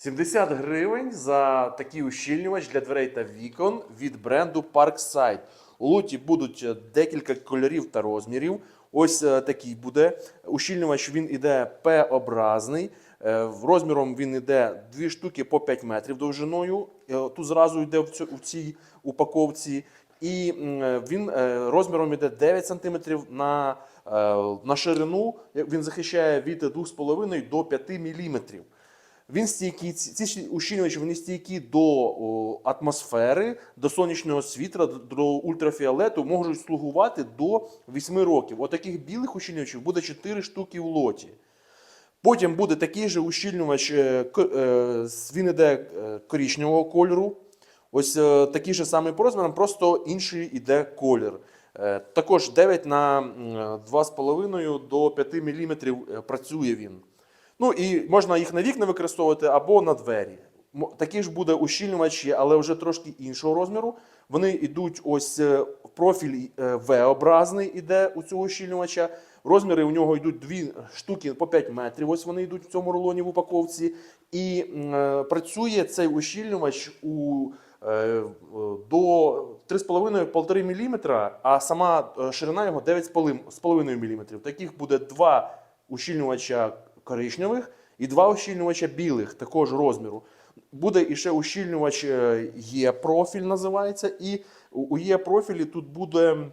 70 гривень за такий ущільнювач для дверей та вікон від бренду Parkside. У лоті будуть е, декілька кольорів та розмірів. Ось е, такий буде. Ущільнювач він іде П-образний. Е, Розміром він іде дві штуки по 5 метрів довжиною. Тут зразу йде в цій упаковці. І він розміром іде 9 см на, на ширину. Він захищає від 2,5 до 5 мм. Він стійкий, ці ущільнювачі вони стійкі до о, атмосфери, до сонячного світла, до- до ультрафіолету, можуть слугувати до 8 років. Отаких білих ущільнювачів буде 4 штуки в лоті. Потім буде такий же ущільнювач, е, е, він іде е, коричневого кольору. Ось такий же самий по розмірам, просто інший іде колір. Також 9 на е, 2,5 до 5 мм працює він. Ну і можна їх на вікна використовувати або на двері. Такий ж буде ущільнювач, є, але вже трошки іншого розміру. Вони йдуть ось е, в профіль е, V-образний іде у цього ущільнювача. Розміри у нього йдуть дві штуки по 5 метрів. Ось вони йдуть в цьому рулоні в упаковці. І е, працює цей ущільнювач у е, до 3,5-1,5 мм, а сама е, ширина його 9,5 мм. Таких буде два ущільнювача коричневих і два ущільнювача білих також розміру. Буде іще ущільнювач е, Є-профіль називається. І у Є-профілі тут буде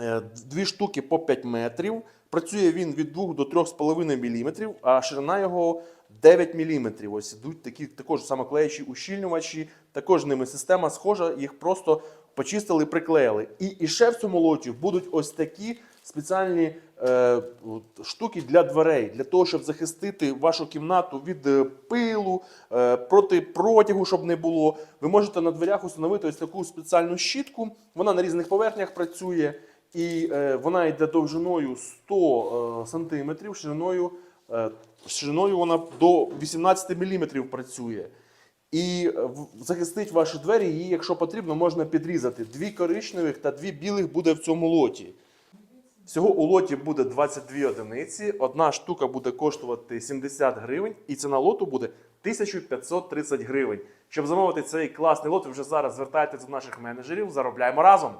е, дві штуки по 5 метрів. Працює він від 2 до 3,5 мм, а ширина його 9 мм. Ось ідуть такі також самоклеючі ущільнювачі. Також ними система схожа, їх просто почистили, приклеїли. І, і ще в цьому лоті будуть ось такі спеціальні е, штуки для дверей, для того, щоб захистити вашу кімнату від е, пилу, е, проти протягу, щоб не було. Ви можете на дверях установити ось таку спеціальну щітку. Вона на різних поверхнях працює, і е, вона йде довжиною 100 е, см, шириною, е, шириною вона до 18 мм працює. І е, захистить ваші двері, її, якщо потрібно, можна підрізати. Дві коричневих та дві білих буде в цьому лоті. Всього у лоті буде 22 одиниці. Одна штука буде коштувати 70 гривень, і ціна лоту буде 1530 гривень. Щоб замовити цей класний лот, ви вже зараз звертайтеся до наших менеджерів. Заробляємо разом.